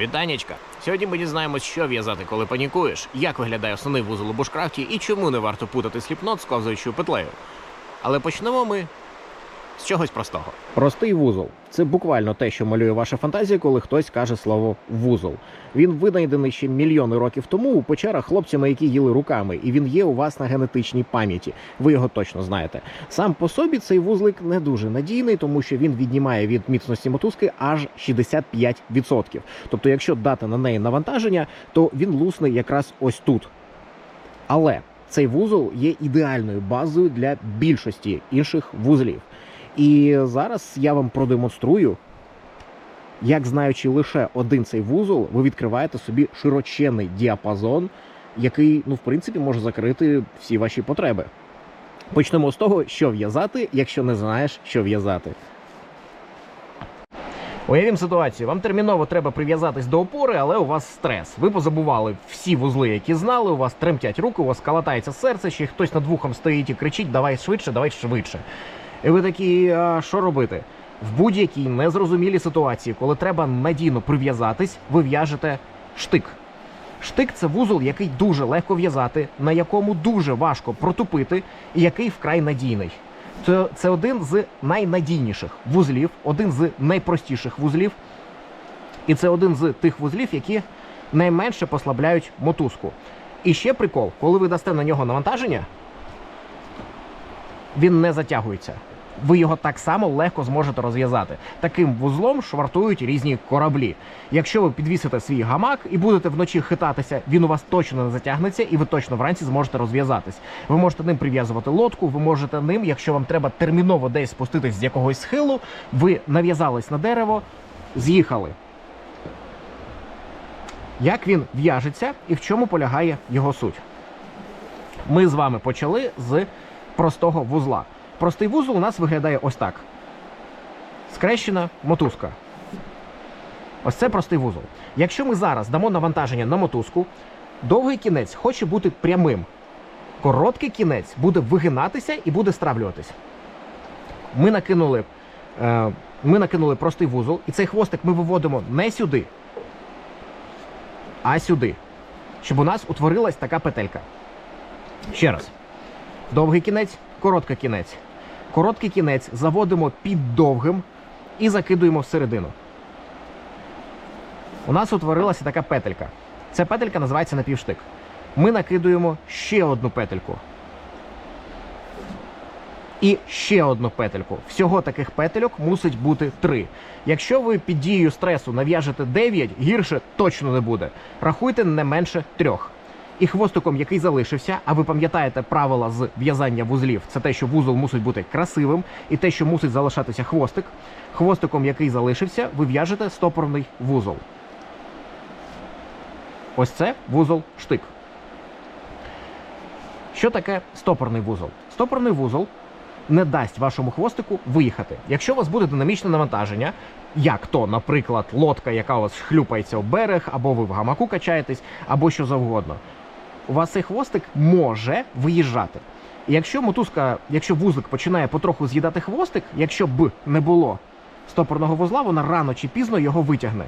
Вітанечка! Сьогодні ми дізнаємось, що в'язати, коли панікуєш, як виглядає основний вузол у бушкрафті і чому не варто путати сліпнот з ковзаючою петлею. Але почнемо ми з чогось простого. Простий вузол це буквально те, що малює ваша фантазія, коли хтось каже слово вузол. Він винайдений ще мільйони років тому у печерах хлопцями, які їли руками, і він є у вас на генетичній пам'яті. Ви його точно знаєте. Сам по собі цей вузлик не дуже надійний, тому що він віднімає від міцності мотузки аж 65%. Тобто, якщо дати на неї навантаження, то він лусне якраз ось тут. Але цей вузол є ідеальною базою для більшості інших вузлів. І зараз я вам продемонструю, як знаючи лише один цей вузол, ви відкриваєте собі широченний діапазон, який, ну, в принципі, може закрити всі ваші потреби. Почнемо з того, що в'язати, якщо не знаєш, що в'язати. Уявім ситуацію. Вам терміново треба прив'язатись до опори, але у вас стрес. Ви позабували всі вузли, які знали. У вас тремтять руки, у вас калатається серце, ще хтось над вухом стоїть і кричить: Давай швидше, давай швидше. І ви такі, а що робити? В будь-якій незрозумілій ситуації, коли треба надійно прив'язатись, ви в'яжете штик. Штик це вузол, який дуже легко в'язати, на якому дуже важко протупити, і який вкрай надійний. Це, це один з найнадійніших вузлів, один з найпростіших вузлів. І це один з тих вузлів, які найменше послабляють мотузку. І ще прикол, коли ви дасте на нього навантаження, він не затягується. Ви його так само легко зможете розв'язати. Таким вузлом швартують різні кораблі. Якщо ви підвісите свій гамак і будете вночі хитатися, він у вас точно не затягнеться, і ви точно вранці зможете розв'язатись. Ви можете ним прив'язувати лодку, ви можете ним, якщо вам треба терміново десь спуститись з якогось схилу, ви нав'язались на дерево, з'їхали. Як він в'яжеться і в чому полягає його суть? Ми з вами почали з простого вузла. Простий вузол у нас виглядає ось так: скрещена мотузка. Ось це простий вузол. Якщо ми зараз дамо навантаження на мотузку, довгий кінець хоче бути прямим. Короткий кінець буде вигинатися і буде стравлюватись. Ми накинули, е, ми накинули простий вузол, і цей хвостик ми виводимо не сюди, а сюди. Щоб у нас утворилась така петелька. Ще раз. Довгий кінець, короткий кінець. Короткий кінець заводимо під довгим і закидуємо всередину. У нас утворилася така петелька. Ця петелька називається напівштик. Ми накидуємо ще одну петельку. І ще одну петельку. Всього таких петельок мусить бути три. Якщо ви під дією стресу нав'яжете 9, гірше точно не буде. Рахуйте не менше трьох. І хвостиком, який залишився, а ви пам'ятаєте правила з в'язання вузлів, це те, що вузол мусить бути красивим, і те, що мусить залишатися хвостик. Хвостиком, який залишився, ви в'яжете стопорний вузол. Ось це вузол штик. Що таке стопорний вузол? Стопорний вузол не дасть вашому хвостику виїхати. Якщо у вас буде динамічне навантаження, як то, наприклад, лодка, яка у вас хлюпається в берег, або ви в гамаку качаєтесь, або що завгодно, у вас цей хвостик може виїжджати. І якщо мотузка, якщо вузлик починає потроху з'їдати хвостик, якщо б не було стопорного вузла, вона рано чи пізно його витягне.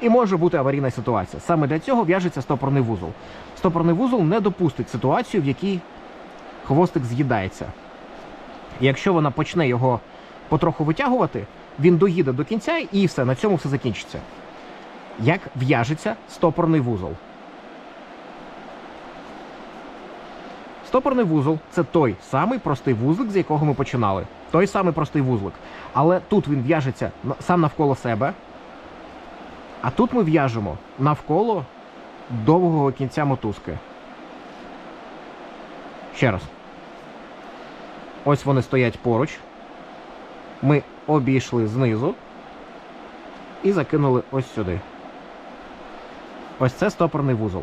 І може бути аварійна ситуація. Саме для цього в'яжеться стопорний вузол. Стопорний вузол не допустить ситуацію, в якій хвостик з'їдається. І якщо вона почне його потроху витягувати, він доїде до кінця і все, на цьому все закінчиться. Як в'яжеться стопорний вузол? Стопорний вузол це той самий простий вузлик, з якого ми починали. Той самий простий вузлик. Але тут він в'яжеться сам навколо себе. А тут ми в'яжемо навколо довгого кінця мотузки. Ще раз. Ось вони стоять поруч. Ми обійшли знизу і закинули ось сюди. Ось це стопорний вузол.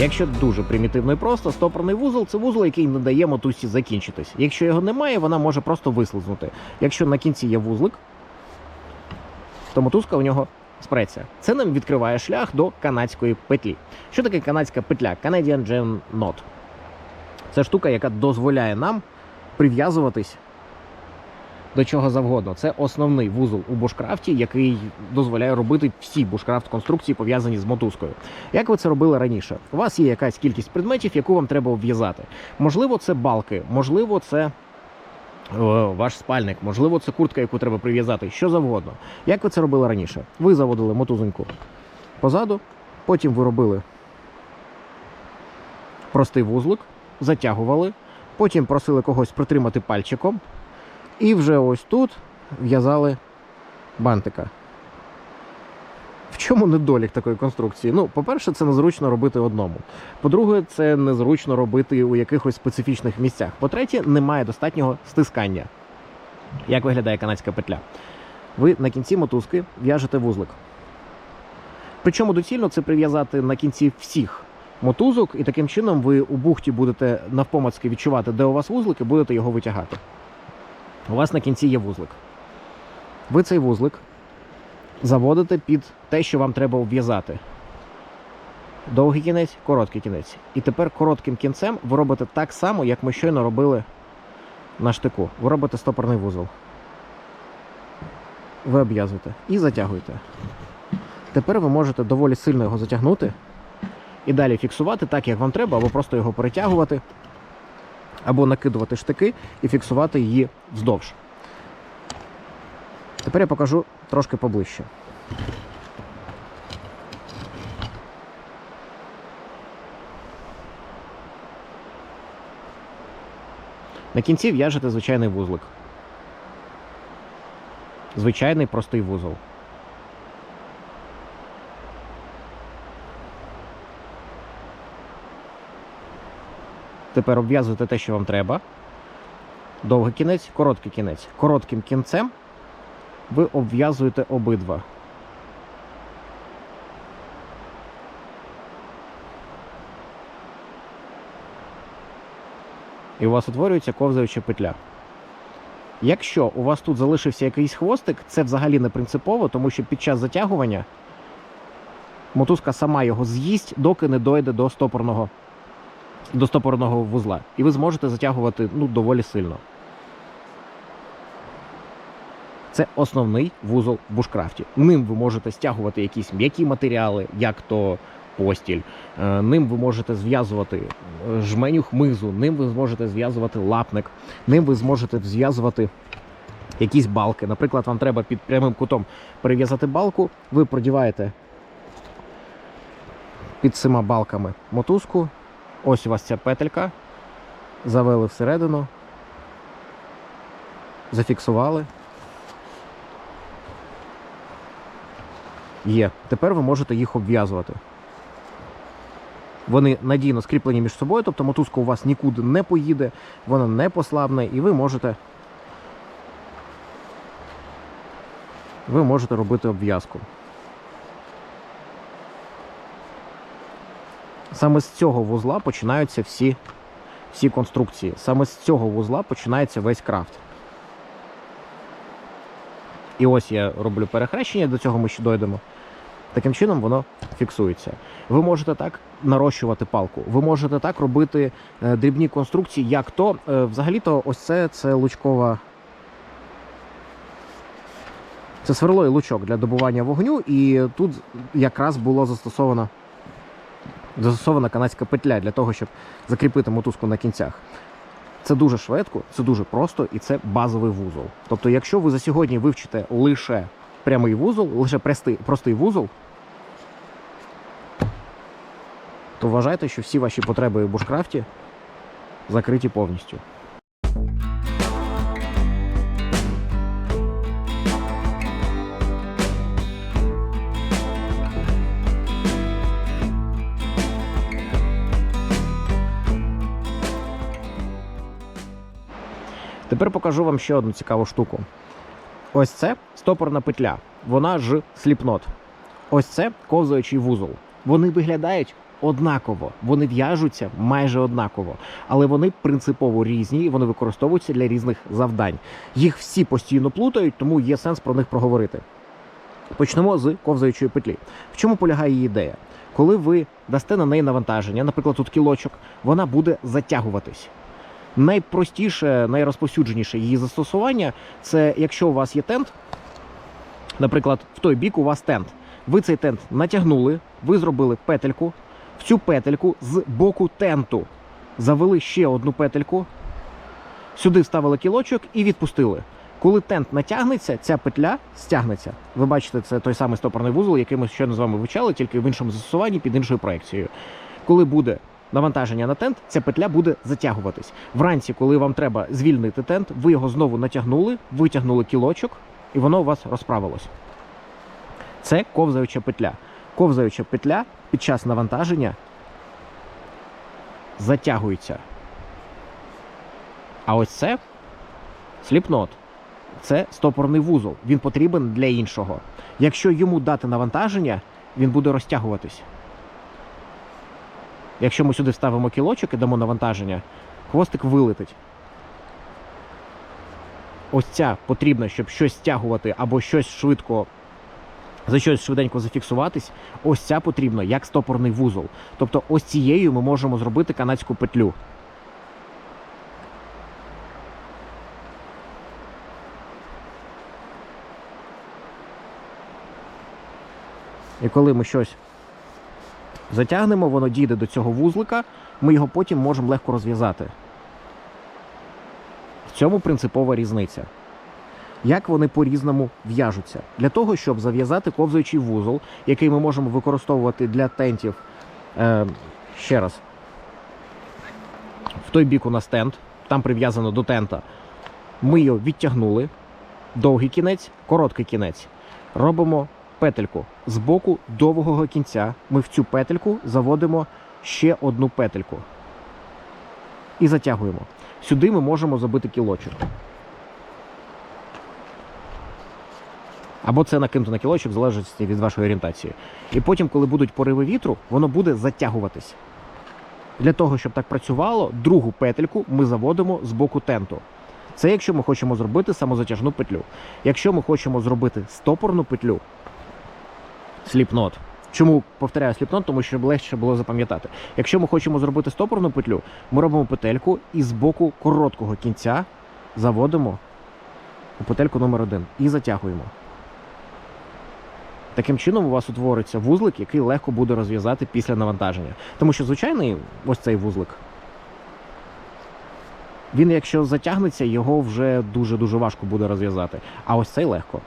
Якщо дуже примітивно і просто, стопорний вузол це вузол, який не дає мотузці закінчитись. Якщо його немає, вона може просто вислизнути. Якщо на кінці є вузлик, то мотузка у нього спреться. Це нам відкриває шлях до канадської петлі. Що таке канадська петля? Canadian Gem Knot. Це штука, яка дозволяє нам прив'язуватись до чого завгодно. Це основний вузол у бушкрафті, який дозволяє робити всі бушкрафт конструкції, пов'язані з мотузкою. Як ви це робили раніше? У вас є якась кількість предметів, яку вам треба обв'язати. Можливо, це балки, можливо, це. е, Ваш спальник, можливо, це куртка, яку треба прив'язати, що завгодно. Як ви це робили раніше? Ви заводили мотузоньку позаду, потім ви робили простий вузлик, затягували, потім просили когось притримати пальчиком, і вже ось тут в'язали бантика. В чому недолік такої конструкції? Ну, по-перше, це незручно робити одному. По-друге, це незручно робити у якихось специфічних місцях. По-третє, немає достатнього стискання. Як виглядає канадська петля? Ви на кінці мотузки в'яжете вузлик. Причому доцільно це прив'язати на кінці всіх мотузок, і таким чином ви у бухті будете навпомацьки відчувати, де у вас вузлик, і будете його витягати. У вас на кінці є вузлик. Ви цей вузлик заводите під те, що вам треба обв'язати. Довгий кінець, короткий кінець. І тепер коротким кінцем ви робите так само, як ми щойно робили на штику. Ви робите стопорний вузол. Ви обв'язуєте і затягуєте. Тепер ви можете доволі сильно його затягнути і далі фіксувати так, як вам треба, або просто його перетягувати, або накидувати штики і фіксувати її вздовж. Тепер я покажу трошки поближче. На кінці в'яжете звичайний вузлик. Звичайний простий вузол. Тепер обв'язуєте те, що вам треба. Довгий кінець, короткий кінець. Коротким кінцем ви обв'язуєте обидва. І у вас утворюється ковзаюча петля. Якщо у вас тут залишився якийсь хвостик, це взагалі не принципово, тому що під час затягування мотузка сама його з'їсть, доки не дойде до стопорного, до стопорного вузла. І ви зможете затягувати ну, доволі сильно. Це основний вузол в бушкрафті. Ним ви можете стягувати якісь м'які матеріали, як то постіль. Е, Ним ви можете зв'язувати е, жменю хмизу, ним ви зможете зв'язувати лапник, ним ви зможете зв'язувати якісь балки. Наприклад, вам треба під прямим кутом перев'язати балку, ви продіваєте під цими балками мотузку. Ось у вас ця петелька. Завели всередину, зафіксували. Є. Тепер ви можете їх обв'язувати. Вони надійно скріплені між собою, тобто мотузка у вас нікуди не поїде, вона не послабне, і ви можете. Ви можете робити обв'язку. Саме з цього вузла починаються всі, всі конструкції. Саме з цього вузла починається весь крафт. І ось я роблю перехрещення, до цього ми ще дойдемо. Таким чином воно фіксується. Ви можете так нарощувати палку. Ви можете так робити е, дрібні конструкції, як то е, взагалі-то ось це, це лучкова. Це сверло і лучок для добування вогню, і тут якраз було застосовано застосована канадська петля для того, щоб закріпити мотузку на кінцях. Це дуже швидко, це дуже просто і це базовий вузол. Тобто, якщо ви за сьогодні вивчите лише прямий вузол, лише простий, простий вузол, то вважайте, що всі ваші потреби в бушкрафті закриті повністю. Тепер покажу вам ще одну цікаву штуку. Ось це стопорна петля. Вона ж сліпнот. Ось це ковзаючий вузол. Вони виглядають однаково, вони в'яжуться майже однаково, але вони принципово різні і вони використовуються для різних завдань. Їх всі постійно плутають, тому є сенс про них проговорити. Почнемо з ковзаючої петлі. В чому полягає її ідея? Коли ви дасте на неї навантаження, наприклад, тут кілочок, вона буде затягуватись. Найпростіше, найрозповсюдженіше її застосування це якщо у вас є тент, наприклад, в той бік у вас тент. Ви цей тент натягнули, ви зробили петельку. В цю петельку з боку тенту завели ще одну петельку, сюди вставили кілочок і відпустили. Коли тент натягнеться, ця петля стягнеться. Ви бачите, це той самий стопорний вузол, який ми щойно з вами вивчали, тільки в іншому застосуванні під іншою проекцією. Коли буде навантаження на тент, ця петля буде затягуватись. Вранці, коли вам треба звільнити тент, ви його знову натягнули, витягнули кілочок, і воно у вас розправилось. Це ковзаюча петля. Ковзаюча петля під час навантаження затягується. А ось це сліпнот. Це стопорний вузол. Він потрібен для іншого. Якщо йому дати навантаження, він буде розтягуватись. Якщо ми сюди ставимо кілочок і дамо навантаження, хвостик вилетить. Ось ця потрібна, щоб щось стягувати або щось швидко за щось швиденько зафіксуватись, ось ця потрібна як стопорний вузол. Тобто ось цією ми можемо зробити канадську петлю. І коли ми щось затягнемо, воно дійде до цього вузлика, ми його потім можемо легко розв'язати. В цьому принципова різниця. Як вони по-різному в'яжуться. Для того, щоб зав'язати ковзаючий вузол, який ми можемо використовувати для тентів. Е, ще раз. В той бік у нас тент, там прив'язано до тента. Ми його відтягнули. Довгий кінець, короткий кінець. Робимо петельку з боку довгого кінця. Ми в цю петельку заводимо ще одну петельку. І затягуємо. Сюди ми можемо забити кілочок. Або це накинуто на кілочок, в залежності від вашої орієнтації. І потім, коли будуть пориви вітру, воно буде затягуватись. Для того, щоб так працювало, другу петельку ми заводимо з боку тенту. Це якщо ми хочемо зробити самозатяжну петлю. Якщо ми хочемо зробити стопорну петлю, сліпнот. Чому повторяю сліпнот? Тому що легше було запам'ятати. Якщо ми хочемо зробити стопорну петлю, ми робимо петельку і з боку короткого кінця заводимо у петельку номер один і затягуємо. Таким чином у вас утвориться вузлик, який легко буде розв'язати після навантаження. Тому що звичайний ось цей вузлик. Він, якщо затягнеться, його вже дуже-дуже важко буде розв'язати. А ось цей легко.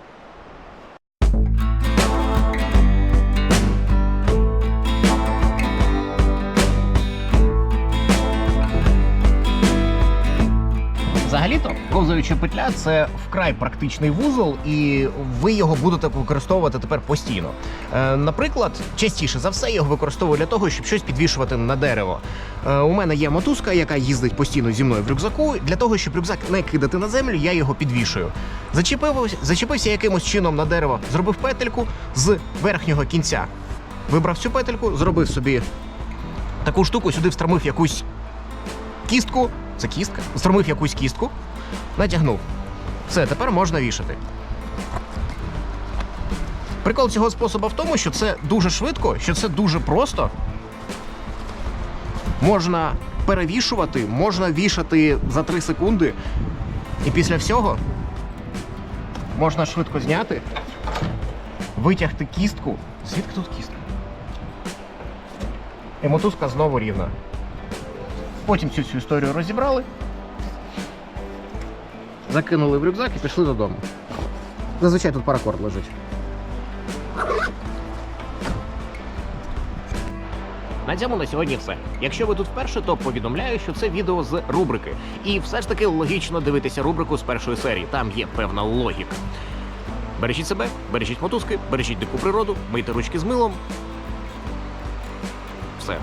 Взагалі-то ковзаюча петля це вкрай практичний вузол, і ви його будете використовувати тепер постійно. Е, наприклад, частіше за все його використовую для того, щоб щось підвішувати на дерево. Е, у мене є мотузка, яка їздить постійно зі мною в рюкзаку. Для того, щоб рюкзак не кидати на землю, я його підвішую. Зачепив, зачепився якимось чином на дерево, зробив петельку з верхнього кінця. Вибрав цю петельку, зробив собі таку штуку, сюди встромив якусь кістку. Це кістка. Встромив якусь кістку, натягнув. Все, тепер можна вішати. Прикол цього способу в тому, що це дуже швидко, що це дуже просто. Можна перевішувати, можна вішати за 3 секунди. І після всього можна швидко зняти, витягти кістку. Звідки тут кістка? І мотузка знову рівна. Потім цю всю історію розібрали, закинули в рюкзак і пішли додому. Зазвичай тут паракорд лежить. На цьому на сьогодні все. Якщо ви тут вперше, то повідомляю, що це відео з рубрики. І все ж таки логічно дивитися рубрику з першої серії. Там є певна логіка. Бережіть себе, бережіть мотузки, бережіть дику природу, мийте ручки з милом. Все.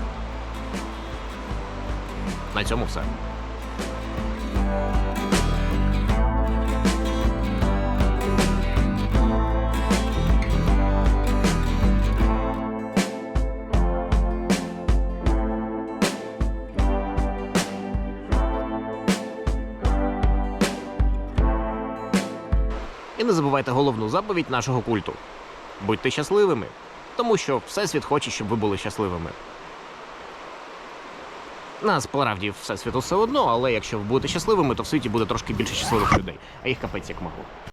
На цьому все. Забувайте головну заповідь нашого культу. Будьте щасливими, тому що Всесвіт хоче, щоб ви були щасливими. Насправді, Всесвіту все одно, але якщо ви будете щасливими, то в світі буде трошки більше щасливих людей, а їх капець як мало.